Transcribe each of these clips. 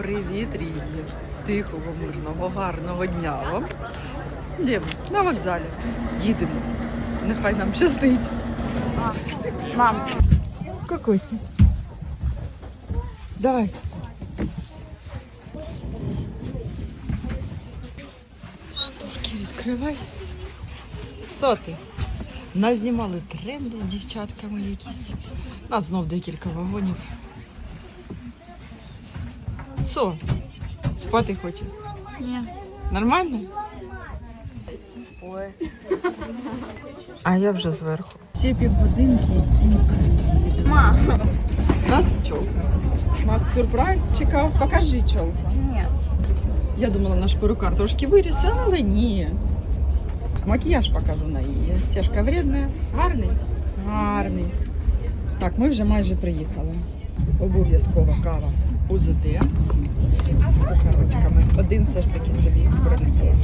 Привіт, рідні! Тихого, мирного, гарного дня вам. Йдемо на вокзалі. Їдемо. Нехай нам щастить. Мам, Кокосі. Давай. Шторки відкривай. Соти. Нас знімали тренди з дівчатками якісь. Нас знов декілька вагонів. Со, спати хоче? ні. Нормально? А я вже зверху. Ще півгодинки і Мам, Нас чолка. Нас сюрприз чекав. Покажи чолка. ні. Я думала, наш перукар трошки виріс, але ні. Макіяж покажу на її. Стежка вредна. Гарний? Гарний. Так, ми вже майже приїхали. Обов'язкова кава УЗД з цукерочками. Один все ж таки собі проникла.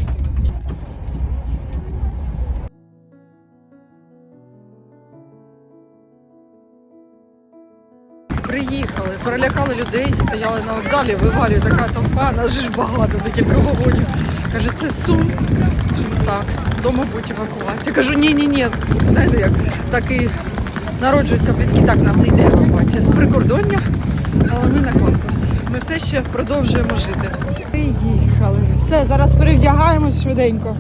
Приїхали, перелякали людей, стояли на вокзалі, вивалює така толпа, нас же ж багато, декілька вагонів. Каже, це сум. Кажу, так, то, мабуть, евакуація. Кажу, ні, ні, ні. Знаєте, як так і народжуються плітки, так нас йде евакуація з прикордоння, але ми на конкурсі. Ми все ще продовжуємо жити. Приїхали. Все, зараз перевдягаємось швиденько.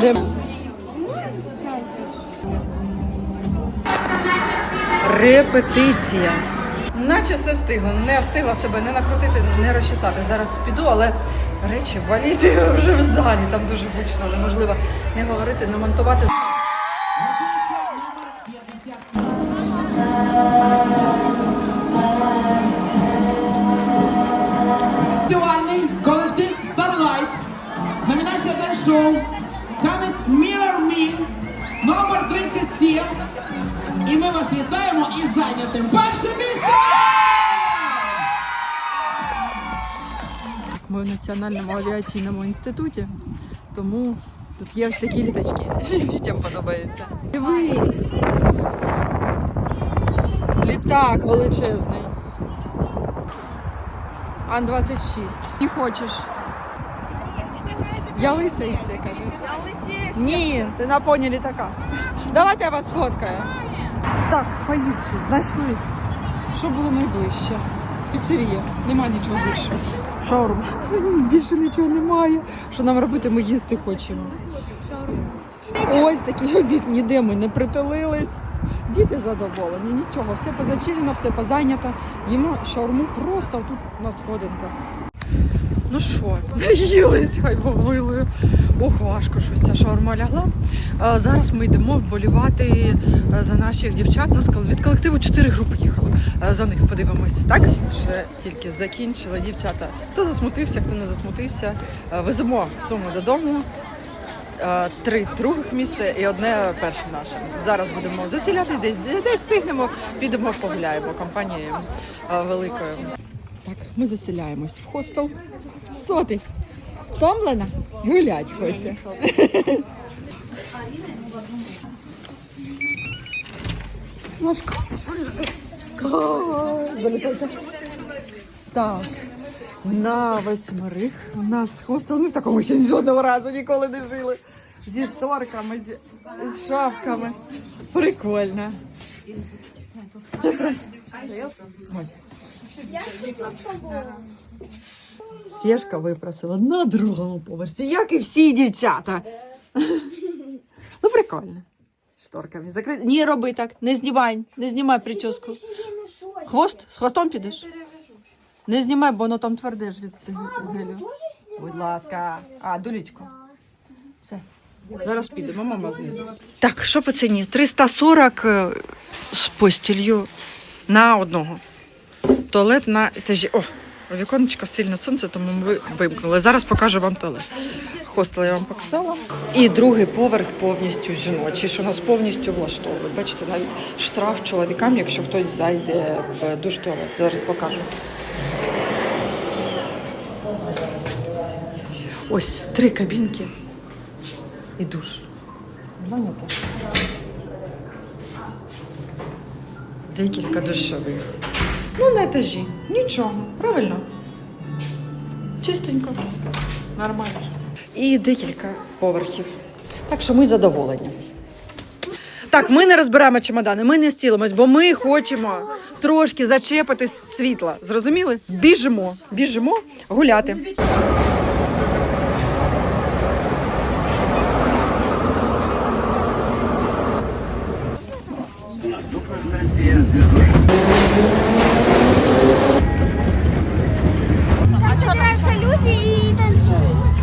Де? Репетиція. Наче все встигла. Не встигла себе не накрутити, не розчесати. Зараз піду, але речі в валізі вже в залі. Там дуже гучно, неможливо не говорити, не монтувати. Танцювальний колектив Starlight. Номінація день-шоу. Танець Mirror Me. Номер 37. І ми вас вітаємо із зайнятим першим місцем! Ми в Національному авіаційному інституті, тому тут є ось такі літачки. Дітям подобається. Дивись! Літак величезний. Ан-26. Не хочеш? Я лиса і все, каже. Ні, ти на поні літака. Давайте я вас сфоткаю. Так, поїздки, знайшли. Що було найближче? Піцерія. Нема нічого більше. Шаурма. Більше нічого немає. Що нам робити, ми їсти хочемо. Ось такий обід, ніде ми не притулились. Діти задоволені, нічого, все позачинено, все позайнято. Їмо шаурму просто тут на сходинках. Ну що, наїлись, хай повилою. Ох, важко щось ця шаурма лягла. А, зараз ми йдемо вболівати е, за наших дівчат. Нас від колективу чотири групи їхало. Е, За них подивимось. Так, ще тільки закінчили дівчата. Хто засмутився, хто не засмутився. Е, Веземо суму додому. Е, Три других місця і одне перше наше. Зараз будемо засілятись десь, десь стигнемо, підемо погуляємо компанією е, великою. Так, ми заселяємось в хостел. Сотий. Втомлена? Гулять хоче. Залишайся. Так. На восьмерих у нас хостел. Ми в такому ще жодного разу ніколи не жили. Зі шторками, з, з шапками. Прикольно. Сєшка випросила на другому поверсі, як і всі дівчата. Ну, прикольно. Шторками закрити. Ні, роби так. Не знімай, не знімай прическу. Хвост? З хвостом підеш? Не знімай, бо воно там тверде ж від гелю. Будь ласка. А, дулічко. Все. Зараз підемо, мама знизу. Так, що по ціні? 340 е, з постілью на одного. Туалет на етажі. О, віконечко сильне сонце, тому ми вимкнули. Зараз покажу вам туалет. Хостел я вам показала. І другий поверх повністю жіночий, що нас повністю влаштовує. Бачите, навіть штраф чоловікам, якщо хтось зайде в душ туалет. Зараз покажу. Ось три кабінки і душ. Зайнято. декілька душових. Ну, на етажі. Нічого, правильно? Чистенько. Нормально. І декілька поверхів. Так що ми задоволені. Так, ми не розбираємо чемодани, ми не стілимось, бо ми хочемо трошки зачепити світла. Зрозуміли? Біжимо, біжимо гуляти.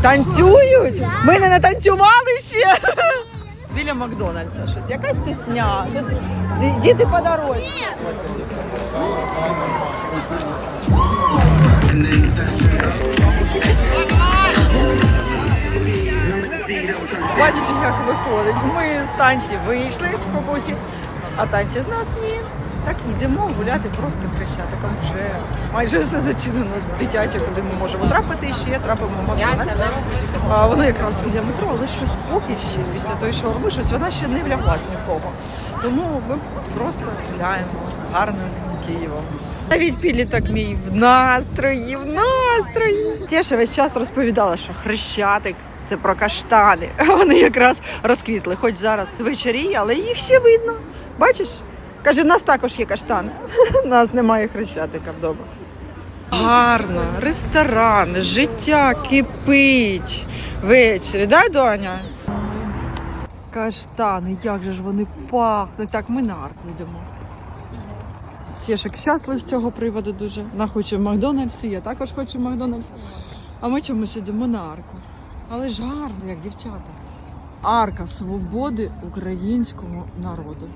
Танцюють? Ми не натанцювали ще. Біля Макдональдса щось. Якась тисня. Тут діти по дорозі. Бачите, як виходить. Ми з танці вийшли по кусі, а танці з нас ні. Так ідемо гуляти просто хрещатиком. Вже майже все зачинено дитяче, куди ми можемо трапити ще трапимо Макдональдс. А, воно якраз біля метро, але щось поки ще після тої шаурми, щось вона ще не вляглась ні в кого. Тому ми просто гуляємо гарним Києвом. Навіть підліток мій в настрої, в настрої. Тєша весь час розповідала, що хрещатик це про каштани. Вони якраз розквітли, хоч зараз вечоріє, але їх ще видно. Бачиш? Каже, в нас також є каштани. У нас немає хрещатика вдома. Гарно, ресторан, життя кипить ввечері, да, Доня? Каштани, як же ж вони пахнуть. Так, ми на арку йдемо. Сєшик щасливий з цього приводу дуже. Вона хоче в Макдональдсі, я також хочу в Макдональдс. А ми чомусь йдемо на арку. Але ж гарно, як дівчата. Арка свободи українського народу.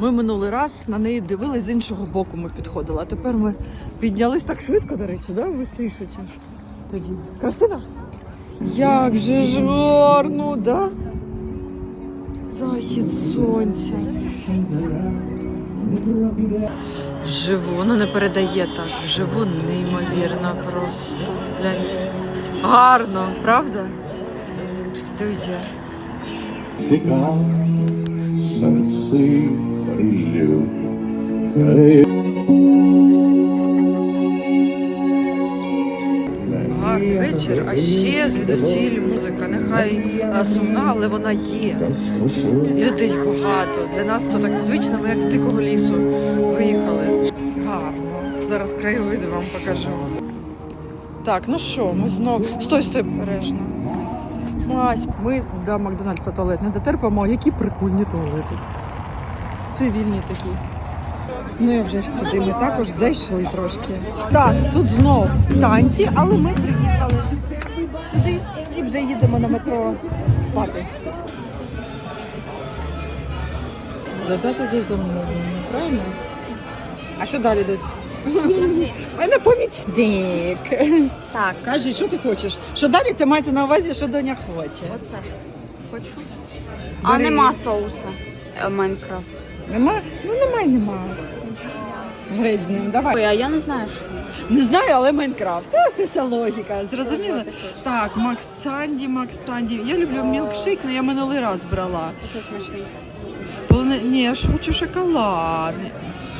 Ми минулий раз на неї дивились з іншого боку, ми підходили. А тепер ми піднялись так швидко, до речі, да? Вистріше, ніж тоді. Красиво? Як же ж гарно, да? Захід сонця. Вживу, воно не передає так. Вживу неймовірно просто. Глянь. Гарно, правда? Дуже. цікав серці Гарний вечір, а ще звідусіль музика. Нехай а, сумна, але вона є. Людей багато. Для нас то так звично, ми як з дикого лісу виїхали. Гарно. Зараз краєвиди вам покажу. Так, ну що, ми знову. Стой, стой, бережно. Мась, ми до Макдональдса туалет не дотерпимо, які прикольні туалети. Цивільні такі. Ну і вже ж сюди ми також зайшли трошки. Так, тут знов танці, але ми приїхали сюди і вже їдемо на метро спати. Додати до замовлення, правильно? А що далі дуть? У мене помічник. Так, Кажи, що ти хочеш? Що далі це мається на увазі, що доня хоче. оце хочу. А Бери. нема соуса е, Майнкрафт. Нема? Ну немає, нема. Греть з ним, давай. Ой, а я не знаю, що. Не знаю, але Майнкрафт. Та, це вся логіка. Зрозуміло? Так, Макс Санді, Макс Санді. Я люблю мілкшейк, але я минулий раз брала. Це смачний. Полоне- Ні, я ж хочу шоколад.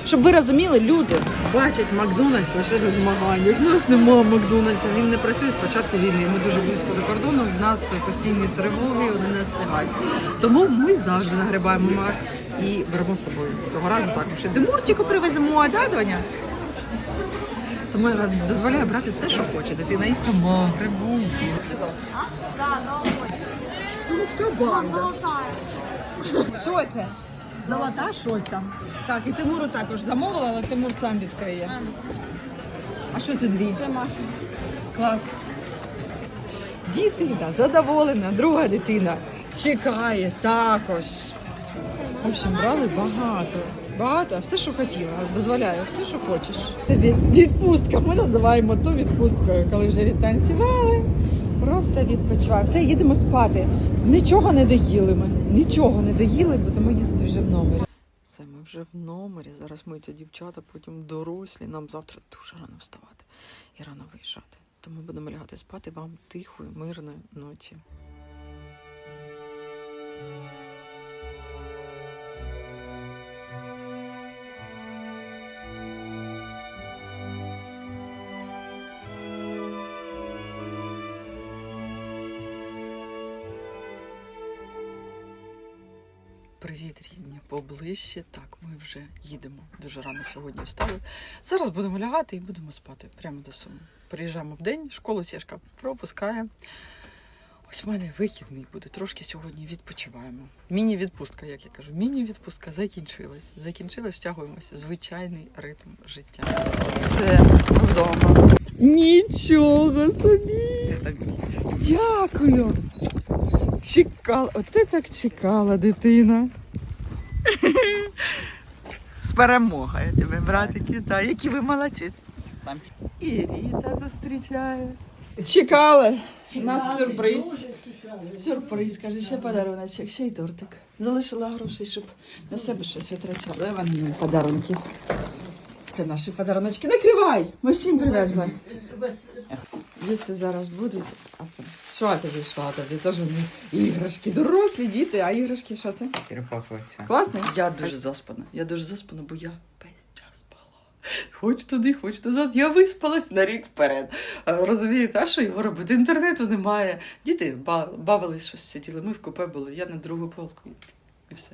Щоб ви розуміли, люди бачать Макдональдс лише на змаганнях. У нас немає Макдональдса, він не працює з початку війни. Ми дуже близько до кордону. В нас постійні тривоги, вони не встигають. Тому ми завжди нагрібаємо мак і беремо з собою. Цього разу також. І Демурчику привеземо, да, Доня? Тому я дозволяю брати все, що хоче. Дитина і сама, банда. Що це? Золота щось там. Так, і Тимуру також замовила, але Тимур сам відкриє. А що це дві? Це Маша. Клас. Дитина задоволена, друга дитина чекає також. В общем, брали багато. Багато, все, що хотіла. Дозволяю, все, що хочеш. Тобі відпустка. Ми називаємо ту відпусткою, коли вже відтанцювали. Просто відпочиваю. Все, їдемо спати. Нічого не доїли ми. Нічого не доїли, будемо їсти вже в номері. Все, ми вже в номері. Зараз ми ці дівчата, потім дорослі. Нам завтра дуже рано вставати і рано виїжджати. Тому будемо лягати спати вам тихої, мирної ночі. Привіт, рідні. Поближче. Так, ми вже їдемо. Дуже рано сьогодні встали. Зараз будемо лягати і будемо спати прямо до суму. Приїжджаємо в день, школу Сєшка пропускає. Ось в мене вихідний буде. Трошки сьогодні відпочиваємо. Міні-відпустка, як я кажу. Міні-відпустка закінчилась. Закінчилась, втягуємося звичайний ритм життя. Все, ми вдома. Нічого собі! Це тобі. Дякую. Чекала. Ти так чекала, дитина. З перемогою тебе, братик, вітаю. Які ви молодці. І Ріта зустрічає. Чекали. У нас сюрприз. Сюрприз, каже, ще подаруночок, ще й тортик. Залишила грошей, щоб на себе щось витрачали. Вони мені подарунки. Це наші подаруночки. Накривай! Ми всім привезли. Діти зараз будуть. А Що тобі, що тобі? Це ж іграшки. Дорослі діти, а іграшки що це? Перепахується. Класно? Я дуже заспана. Я дуже заспана, бо я весь час спала. Хоч туди, хоч назад. Я виспалась на рік вперед. Розумієте, а що його робити? Інтернету немає. Діти ба- бавились щось сиділи. Ми в купе були, я на другу полку. І все.